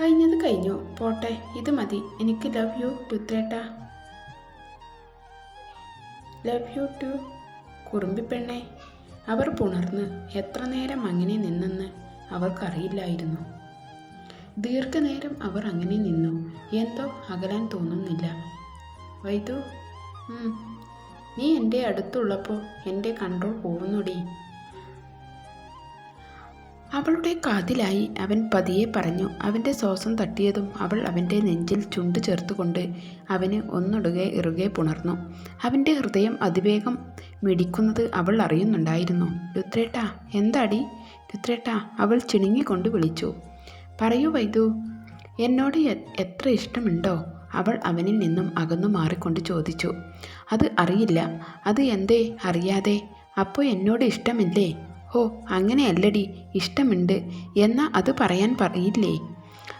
കഴിഞ്ഞത് കഴിഞ്ഞു. പോട്ടെ ഇത് മതി. എനിക്ക് ലവ് യു രുദ്രേട്ട ലവ് യു ടു കുറുമ്പിപ്പെണ്ണെ അവർ പുണർന്ന് എത്ര നേരം അങ്ങനെ നിന്നെന്ന് അവർക്കറിയില്ലായിരുന്നു. ദീർഘനേരം അവർ അങ്ങനെ നിന്നു. എന്തോ അകലാൻ തോന്നുന്നില്ല. വൈദു നീ എന്റെ അടുത്തുള്ളപ്പോൾ എന്റെ കൺട്രോൾ പോകുന്നുടി. അവളുടെ കാതിലായി അവൻ പതിയെ പറഞ്ഞു അവന്റെ ശ്വാസം തട്ടിയതും അവൾ അവന്റെ നെഞ്ചിൽ ചുണ്ടു ചേർത്തുകൊണ്ട് അവന് ഒന്നൊടുകെ ഇറുകെ പുണർന്നു. അവന്റെ ഹൃദയം അതിവേഗം മിടിക്കുന്നത് അവൾ അറിയുന്നുണ്ടായിരുന്നു. രുത്രേട്ടാ എന്താടി? രുത്രേട്ടാ അവൾ ചിണുങ്ങിക്കൊണ്ട് വിളിച്ചു. പറയൂ വൈദു എന്നോട് എത്ര ഇഷ്ടമുണ്ടോ? അവൾ അവനിൽ നിന്നും അകന്നു മാറിക്കൊണ്ട് ചോദിച്ചു. അത് അറിയില്ല. അത് എന്തേ? അറിയാതെ. അപ്പോൾ എന്നോട് ഇഷ്ടമില്ലേ? ഓ അങ്ങനെയല്ലടി ഇഷ്ടമുണ്ട്. എന്നാ അത് പറയാൻ പറയില്ലേ?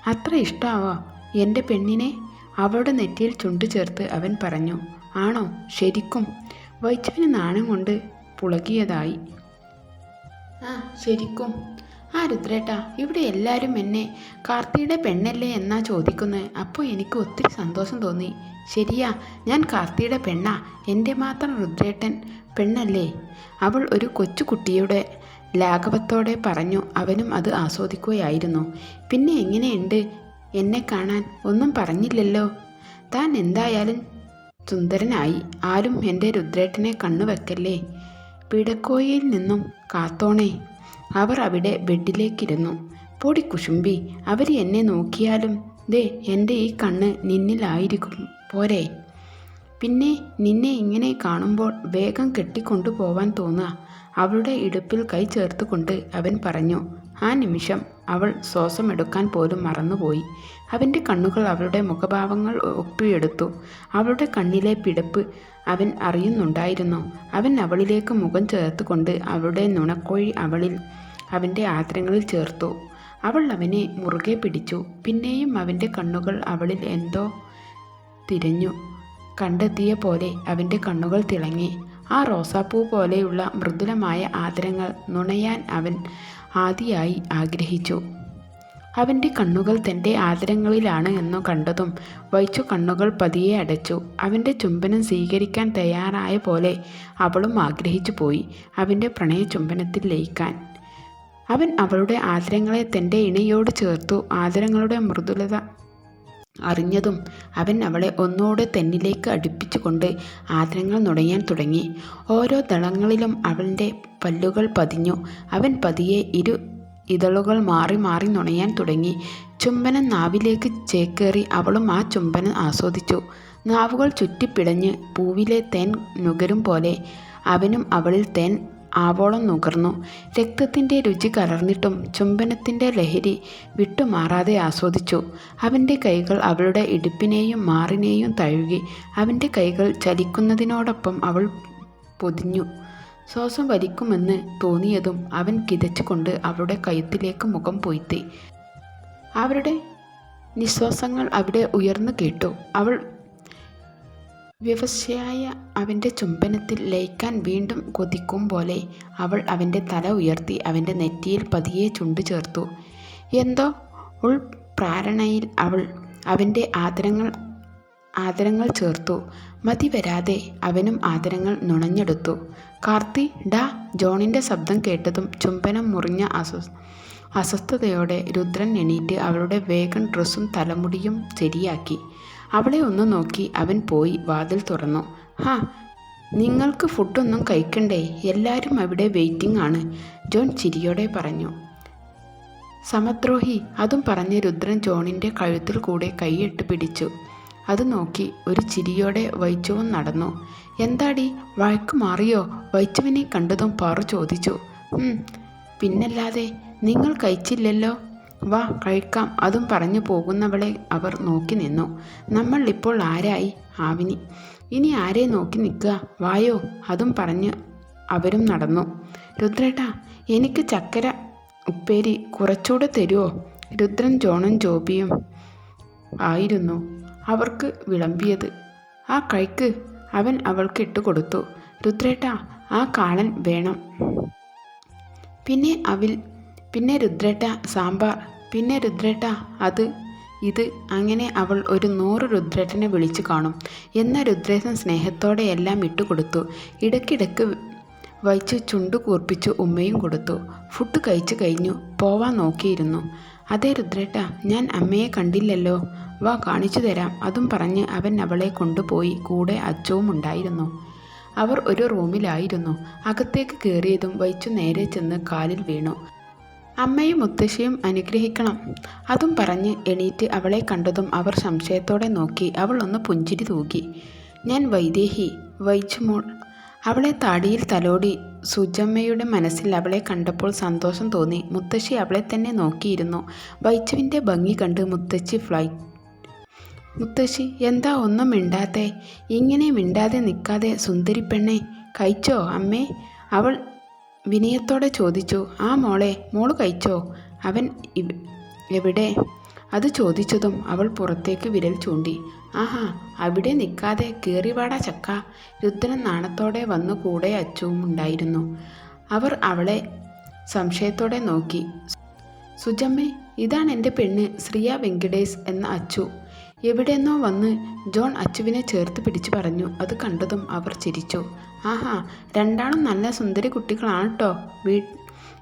അത്ര ഇഷ്ടാവോ എന്റെ പെണ്ണിനെ. അവളുടെ നെറ്റിയിൽ ചുണ്ടു ചേർത്ത് അവൻ പറഞ്ഞു ആണോ? ശരിക്കും. വൈച്ചവന് നാണം കൊണ്ട് പുളകിയതായി. ആ ശരിക്കും. ആ രുദ്രേട്ടാ ഇവിടെ എല്ലാവരും എന്നെ കാർത്തിയുടെ പെണ്ണല്ലേ എന്നാ ചോദിക്കുന്നത് അപ്പോൾ എനിക്ക് ഒത്തിരി സന്തോഷം തോന്നി. ശരിയാ ഞാൻ കാർത്തിയുടെ പെണ്ണാ. എന്റെ മാത്രം രുദ്രേട്ടൻ പെണ്ണല്ലേ? അവൾ ഒരു കൊച്ചുകുട്ടിയുടെ ലാഘവത്തോടെ പറഞ്ഞു അവനും അത് ആസ്വദിക്കുകയായിരുന്നു. പിന്നെ എങ്ങനെയുണ്ട്? എന്നെ കാണാൻ ഒന്നും പറഞ്ഞില്ലല്ലോ. താൻ എന്തായാലും സുന്ദരനായി. ആരും എന്റെ രുദ്രേട്ടനെ കണ്ണുവെക്കല്ലേ? പിടക്കോയിൽ നിന്നും കാത്തോണേ. അവർ അവിടെ ബെഡിലേക്കിരുന്നു. പൊടി കുശുമ്പി അവർ എന്നെ നോക്കിയാലും ദേ എന്റെ ഈ കണ്ണ് നിന്നിലായിരിക്കും. പോരെ. പിന്നെ നിന്നെ ഇങ്ങനെ കാണുമ്പോൾ വേഗം കെട്ടിക്കൊണ്ടു പോവാൻ തോന്നുക അവളുടെ ഇടുപ്പിൽ കൈ ചേർത്തുകൊണ്ട് അവൻ പറഞ്ഞു ആ നിമിഷം. അവൾ ശ്വാസമെടുക്കാൻ പോലും മറന്നുപോയി. അവന്റെ കണ്ണുകൾ അവളുടെ മുഖഭാവങ്ങൾ ഒപ്പിയെടുത്തു. അവളുടെ കണ്ണിലെ പിടപ്പ് അവൻ അറിയുന്നുണ്ടായിരുന്നു. അവൻ അവളിലേക്ക് മുഖം ചേർത്തുകൊണ്ട് അവളുടെ നുണക്കോഴി അവളിൽ അവന്റെ ആദരങ്ങളിൽ ചേർത്തു. അവൾ അവനെ മുറുകെ പിടിച്ചു. പിന്നെയും അവന്റെ കണ്ണുകൾ അവളിൽ എന്തോ തിരഞ്ഞു. കണ്ടെത്തിയ പോലെ അവന്റെ കണ്ണുകൾ തിളങ്ങി. ആ റോസാപ്പൂ പോലെയുള്ള മൃദുലമായ ആദരങ്ങൾ നുണയാൻ അവൻ ആദിയായി ആഗ്രഹിച്ചു. അവന്റെ കണ്ണുകൾ തന്റെ ആദരങ്ങളിലാണ് എന്നു കണ്ടതും വൈച്ചു കണ്ണുകൾ പതിയെ അടച്ചു. അവന്റെ ചുംബനം സ്വീകരിക്കാൻ തയ്യാറായ പോലെ അവളും ആഗ്രഹിച്ചു പോയി അവന്റെ പ്രണയ ചുംബനത്തിൽ ലയിക്കാൻ. അവൻ അവളുടെ ആദരങ്ങളെ തന്റെ ഇണയോട് ചേർത്തു. ആദരങ്ങളുടെ മൃദുലത അറിഞ്ഞതും അവൻ അവളെ ഒന്നുകൂടെ തന്നിലേക്ക് അടുപ്പിച്ചുകൊണ്ട് ആദരങ്ങൾ നുടയാൻ തുടങ്ങി. ഓരോ ദളങ്ങളിലും അവളുടെ പല്ലുകൾ പതിഞ്ഞു. അവൻ പതിയെ ഇരു ഇതളുകൾ മാറി മാറി നുണയാൻ തുടങ്ങി. ചുംബനം നാവിലേക്ക് ചേക്കേറി അവളും ആ ചുംബനം ആസ്വദിച്ചു. നാവുകൾ ചുറ്റിപ്പിടഞ്ഞ് പൂവിലെ തേൻ നുകരും പോലെ അവനും അവളിൽ തേൻ ആവോളം നുകർന്നു. രക്തത്തിന്റെ രുചി കലർന്നിട്ടും ചുംബനത്തിന്റെ ലഹരി വിട്ടുമാറാതെ ആസ്വദിച്ചു. അവന്റെ കൈകൾ അവളുടെ ഇടുപ്പിനെയും മാറിനെയും തഴുകി അവന്റെ കൈകൾ ചലിക്കുന്നതിനോടൊപ്പം അവൾ പൊതിഞ്ഞു. ശ്വാസം വലിക്കുമെന്ന് തോന്നിയതും അവൻ കിതച്ചുകൊണ്ട് അവളുടെ കഴുത്തിലേക്ക് മുഖം പൊയ്ത്തി. അവരുടെ നിശ്വാസങ്ങൾ അവിടെ ഉയർന്നു കേട്ടു. അവൾ വ്യവസ്ഥയായ അവന്റെ ചുംബനത്തിൽ ലയിക്കാൻ വീണ്ടും കൊതിക്കും പോലെ അവൾ അവന്റെ തല ഉയർത്തി അവന്റെ നെറ്റിയിൽ പതിയെ ചുണ്ടു ചേർത്തു. എന്തോ ഉൾ പ്രാരണയിൽ അവൾ അവന്റെ ആദരങ്ങൾ ആദരങ്ങൾ ചേർത്തു. മതി വരാതെ അവനും ആദരങ്ങൾ നുണഞ്ഞെടുത്തു. കാർത്തി ഡാ ജോണിന്റെ ശബ്ദം കേട്ടതും ചുംബനം മുറിഞ്ഞ അസ്വ അസ്വസ്ഥതയോടെ രുദ്രൻ എണീറ്റ് അവളുടെ വേഗം ഡ്രസ്സും തലമുടിയും ശരിയാക്കി. അവളെ ഒന്ന് നോക്കി അവൻ പോയി വാതിൽ തുറന്നു. ഹാ നിങ്ങൾക്ക് ഫുഡൊന്നും കഴിക്കണ്ടേ? എല്ലാവരും അവിടെ വെയിറ്റിംഗ് ആണ് ജോൺ ചിരിയോടെ പറഞ്ഞു. സമദ്രോഹി അതും പറഞ്ഞ് രുദ്രൻ ജോണിന്റെ കഴുത്തിൽ കൂടെ കൈയിട്ട് പിടിച്ചു. അത് നോക്കി ഒരു ചിരിയോടെ വൈച്ചവും നടന്നു. എന്താടി വഴക്ക് മാറിയോ? വൈച്ചുവിനെ കണ്ടതും പാറു ചോദിച്ചു. "ഉം, പിന്നല്ലാതെ നിങ്ങൾ കഴിച്ചില്ലല്ലോ? വാ കഴിക്കാം. അതും പറഞ്ഞു പോകുന്നവളെ അവർ നോക്കി നിന്നു. നമ്മൾ ഇപ്പോൾ ആരായി? ആവിനി. ഇനി ആരെ നോക്കി നിൽക്കുക? വായോ അതും പറഞ്ഞ് അവരും നടന്നു. രുദ്രേട്ടാ എനിക്ക് ചക്കര ഉപ്പേരി കുറച്ചുകൂടെ തരുമോ രുദ്രൻ ജോണും ജോബിയും ആയിരുന്നു. അവർക്ക് വിളമ്പിയത്. ആ കൈക്ക് അവൻ അവൾക്ക് ഇട്ടുകൊടുത്തു രുദ്രേട്ട ആ കാളൻ വേണം. പിന്നെ അവിൽ പിന്നെ രുദ്രേട്ട സാമ്പാർ. പിന്നെ രുദ്രേട്ട അത് ഇത് അങ്ങനെ അവൾ ഒരു നൂറ് രുദ്രേട്ടനെ വിളിച്ചു കാണും. എന്ന രുദ്രേട്ടൻ സ്നേഹത്തോടെ എല്ലാം ഇട്ടുകൊടുത്തു. ഇടയ്ക്കിടയ്ക്ക് വൈച്ച് ചുണ്ടു കൂർപ്പിച്ചു ഉമ്മയും കൊടുത്തു. ഫുഡ് കഴിച്ചു കഴിഞ്ഞു പോവാൻ നോക്കിയിരുന്നു. അതേ രുദ്രേട്ട ഞാൻ അമ്മയെ കണ്ടില്ലല്ലോ. വാ കാണിച്ചു തരാം അതും പറഞ്ഞ് അവൻ അവളെ കൊണ്ടുപോയി കൂടെ അച്ചവും ഉണ്ടായിരുന്നു. അവർ ഒരു റൂമിലായിരുന്നു. അകത്തേക്ക് കയറിയതും വൈച്ചു നേരെ ചെന്ന് കാലിൽ വീണു. അമ്മയും മുത്തശ്ശിയും അനുഗ്രഹിക്കണം. അതും പറഞ്ഞ് എണീറ്റ് അവളെ കണ്ടതും അവർ സംശയത്തോടെ നോക്കി. അവൾ ഒന്ന് പുഞ്ചിരി തൂകി. ഞാൻ വൈദേഹി വൈച്ചുമോൾ അവളെ താടിയിൽ തലോടി സുജമ്മയുടെ മനസ്സിൽ അവളെ കണ്ടപ്പോൾ സന്തോഷം തോന്നി. മുത്തശ്ശി അവളെ തന്നെ നോക്കിയിരുന്നു. വൈച്ചുവിന്റെ ഭംഗി കണ്ട് മുത്തശ്ശി ഫ്ലൈ മുത്തശ്ശി എന്താ ഒന്നും മിണ്ടാതെ ഇങ്ങനെ മിണ്ടാതെ നിൽക്കാതെ സുന്ദരി പെണ്ണെ കഴിച്ചോ അമ്മേ? അവൾ വിനയത്തോടെ ചോദിച്ചു ആ മോളെ മോൾ കഴിച്ചോ? അവൻ എവിടെ? അത് ചോദിച്ചതും അവൾ പുറത്തേക്ക് വിരൽ ചൂണ്ടി. ആഹാ അവിടെ നിൽക്കാതെ കീറിവാടാ ചക്ക. രുദ്രൻ നാണത്തോടെ വന്നു കൂടെ അച്ചുവും ഉണ്ടായിരുന്നു. അവർ അവളെ സംശയത്തോടെ നോക്കി. സുജമ്മേ ഇതാണ് എന്റെ പെണ്ണ് ശ്രീയ വെങ്കിടേഷ് എന്ന അച്ചു എവിടെന്നോ വന്ന് ജോൺ അച്ചുവിനെ ചേർത്ത് പിടിച്ചു പറഞ്ഞു. അത് കണ്ടതും അവർ ചിരിച്ചു. ആഹാ രണ്ടാളും നല്ല സുന്ദരി കുട്ടികളാണ് കേട്ടോ വീ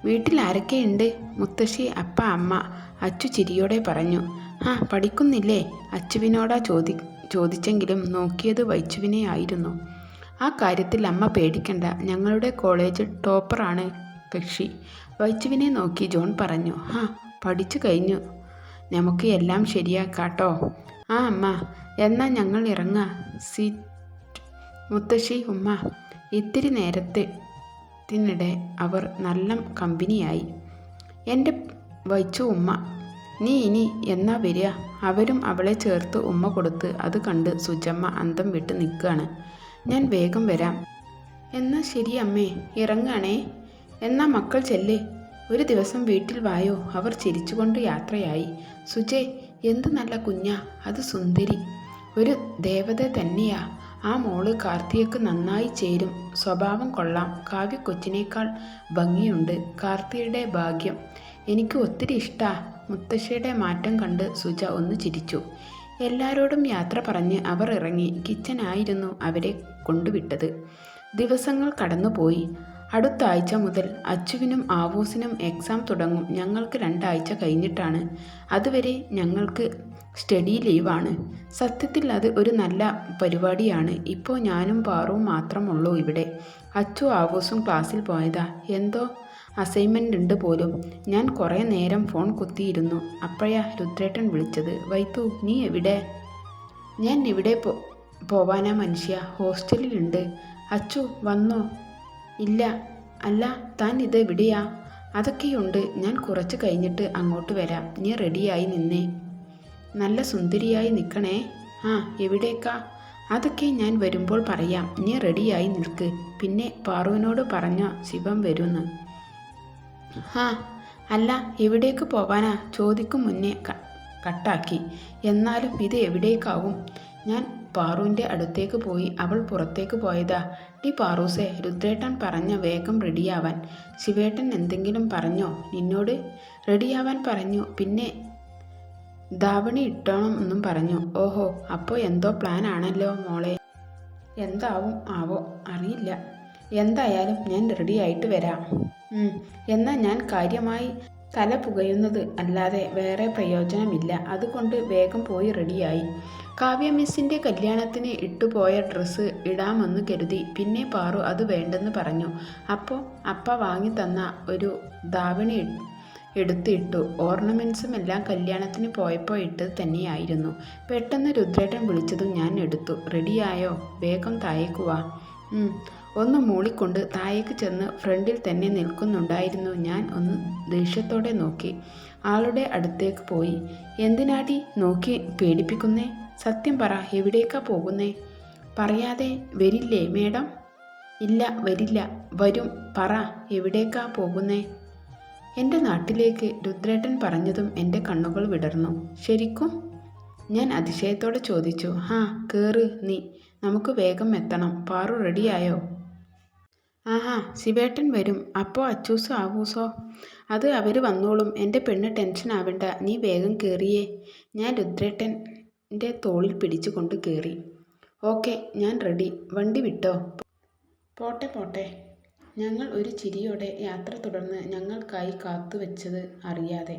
വീട്ടിൽ ആരൊക്കെയുണ്ട് മുത്തശ്ശി അപ്പ അമ്മ. അച്ചു ചിരിയോടെ പറഞ്ഞു. ആ പഠിക്കുന്നില്ലേ? അച്ചുവിനോടാ ചോദി ചോദിച്ചെങ്കിലും നോക്കിയത് വൈച്ചുവിനെ ആയിരുന്നു. ആ കാര്യത്തിൽ അമ്മ പേടിക്കണ്ട. ഞങ്ങളുടെ കോളേജ് ടോപ്പറാണ് കക്ഷി. വൈച്ചുവിനെ നോക്കി ജോൺ പറഞ്ഞു. ആ പഠിച്ചു കഴിഞ്ഞു. നമുക്ക് എല്ലാം ശരിയാക്കാട്ടോ ആ അമ്മ. എന്നാ ഞങ്ങൾ ഇറങ്ങാ. സീറ്റ്. മുത്തശ്ശി ഉമ്മ. ഇത്തിരി നേരത്തെ നേരത്തിനിടെ അവർ നല്ല കമ്പനിയായി. എന്റെ വൈച്ചു ഉമ്മ നീ ഇനി എന്നാ വരിക? അവരും അവളെ ചേർത്ത് ഉമ്മ കൊടുത്ത് അത് കണ്ട് സുജമ്മ അന്തം വിട്ട് നിൽക്കുകയാണ്. ഞാൻ വേഗം വരാം. എന്നാ ശരി അമ്മേ ഇറങ്ങാണേ. എന്നാ മക്കൾ ചെല്ലേ. ഒരു ദിവസം വീട്ടിൽ വായോ. അവർ ചിരിച്ചുകൊണ്ട് യാത്രയായി. സുജയ് എന്ത് നല്ല കുഞ്ഞാ അത് സുന്ദരി. ഒരു ദേവത തന്നെയാ. ആ മോൾ കാർത്തിയക്ക് നന്നായി ചേരും. സ്വഭാവം കൊള്ളാം. കാവ്യ കൊച്ചിനേക്കാൾ ഭംഗിയുണ്ട് കാർത്തിയുടെ ഭാഗ്യം. എനിക്ക് ഒത്തിരി ഇഷ്ടാ. മുത്തശ്ശിയുടെ മാറ്റം കണ്ട് സുജ ഒന്ന് ചിരിച്ചു. എല്ലാരോടും യാത്ര പറഞ്ഞ് അവർ ഇറങ്ങി. കിച്ചനായിരുന്നു അവരെ കൊണ്ടുവിട്ടത്. ദിവസങ്ങൾ കടന്നുപോയി. അടുത്ത ആഴ്ച മുതൽ അച്ചുവിനും ആവൂസിനും എക്സാം തുടങ്ങും. ഞങ്ങൾക്ക് രണ്ടാഴ്ച കഴിഞ്ഞിട്ടാണ്. അതുവരെ ഞങ്ങൾക്ക് സ്റ്റഡി ലീവാണ് സത്യത്തിൽ അത് ഒരു നല്ല പരിപാടിയാണ്. ഇപ്പോൾ ഞാനും പാറുവും മാത്രമുള്ളൂ ഇവിടെ. അച്ചു ആവൂസും ക്ലാസ്സിൽ പോയതാ. എന്തോ അസൈൻമെന്റ് ഉണ്ട് പോലും. ഞാൻ കുറേ നേരം ഫോൺ കുത്തിയിരുന്നു. അപ്പോഴാ രുദ്രേട്ടൻ വിളിച്ചത്. വൈത്തു നീ എവിടെ? ഞാൻ ഇവിടെ പോ പോവാനാ മനുഷ്യ. ഹോസ്റ്റലിലുണ്ട് അച്ചു വന്നോ? ഇല്ല. അല്ല താൻ ഇത് എവിടെയാ? അതൊക്കെയുണ്ട്. ഞാൻ കുറച്ച് കഴിഞ്ഞിട്ട് അങ്ങോട്ട് വരാം. നീ റെഡിയായി നിന്നേ. നല്ല സുന്ദരിയായി നിൽക്കണേ ആ എവിടേക്കാ? അതൊക്കെ ഞാൻ വരുമ്പോൾ പറയാം. നീ റെഡിയായി നിൽക്ക്. പിന്നെ പാറുവിനോട് പറഞ്ഞ ശിവം വരുന്ന്. ആ അല്ല എവിടേക്ക് പോവാനാ? ചോദിക്കും മുന്നേ കട്ടാക്കി. എന്നാലും ഇത് എവിടേക്കാവും? ഞാൻ പാറുവിന്റെ അടുത്തേക്ക് പോയി അവൾ പുറത്തേക്ക് പോയതാ. ഡി പാറൂസേ രുദ്രേട്ടൻ പറഞ്ഞ വേഗം റെഡിയാവാൻ. ശിവേട്ടൻ എന്തെങ്കിലും പറഞ്ഞോ? നിന്നോട് റെഡിയാവാൻ പറഞ്ഞു. പിന്നെ ധാവണി ഇട്ടോണം എന്നും പറഞ്ഞു. ഓഹോ അപ്പോൾ എന്തോ പ്ലാൻ ആണല്ലോ മോളെ. എന്താവും? ആവോ? അറിയില്ല. എന്തായാലും ഞാൻ റെഡിയായിട്ട് വരാം. എന്നാൽ ഞാൻ കാര്യമായി തല പുകയുന്നത് അല്ലാതെ വേറെ പ്രയോജനമില്ല. അതുകൊണ്ട് വേഗം പോയി റെഡിയായി. കാവ്യ മിസ്സിന്റെ കല്യാണത്തിന് ഇട്ടുപോയ ഡ്രസ്സ് ഇടാമെന്ന് കരുതി. പിന്നെ പാറു അത് വേണ്ടെന്ന് പറഞ്ഞു. അപ്പോൾ അപ്പ വാങ്ങി തന്ന ഒരു ദാവണി ഇ- എടുത്തിട്ടു ഓർണമെൻസും എല്ലാം കല്യാണത്തിന് പോയപ്പോൾ ഇട്ടത് തന്നെയായിരുന്നു. പെട്ടെന്ന് രുദ്രേട്ടൻ വിളിച്ചതും ഞാൻ എടുത്തു. റെഡിയായോ? വേഗം താഴേക്ക് വാ. ഉം. ഒന്ന് മൂളിക്കൊണ്ട് താഴേക്ക് ചെന്ന് ഫ്രണ്ടിൽ തന്നെ നിൽക്കുന്നുണ്ടായിരുന്നു ഞാൻ ഒന്ന് ദേഷ്യത്തോടെ നോക്കി. ആളുടെ അടുത്തേക്ക് പോയി. എന്തിനാടി നോക്കി പേടിപ്പിക്കുന്നേ? സത്യം പറ എവിടേക്കാ പോകുന്നേ? പറയാതെ വരില്ലേ മേഡം? ഇല്ല വരില്ല. വരും. പറ എവിടേക്കാ പോകുന്നേ? എന്റെ നാട്ടിലേക്ക് രുദ്രേട്ടൻ പറഞ്ഞതും എന്റെ കണ്ണുകൾ വിടർന്നു. ശരിക്കും? ഞാൻ അതിശയത്തോടെ ചോദിച്ചു. ഹാ കേറ് നീ. നമുക്ക് വേഗം എത്തണം. പാറു റെഡിയായോ? ആഹാ ശിവേട്ടൻ വരും. അപ്പോൾ അച്ചൂസോ ആവൂസോ? അത് അവർ വന്നോളും. എന്റെ പെണ്ണ് ടെൻഷൻ ആവണ്ട. നീ വേഗം കയറിയേ ഞാൻ രുദ്രേട്ടന്റെ തോളിൽ പിടിച്ചു കൊണ്ട് കയറി ഓക്കെ ഞാൻ റെഡി. വണ്ടി വിട്ടോ? പോട്ടെ പോട്ടെ. ഞങ്ങൾ ഒരു ചിരിയോടെ യാത്ര തുടർന്ന് ഞങ്ങൾക്കായി കാത്തു വെച്ചത് അറിയാതെ.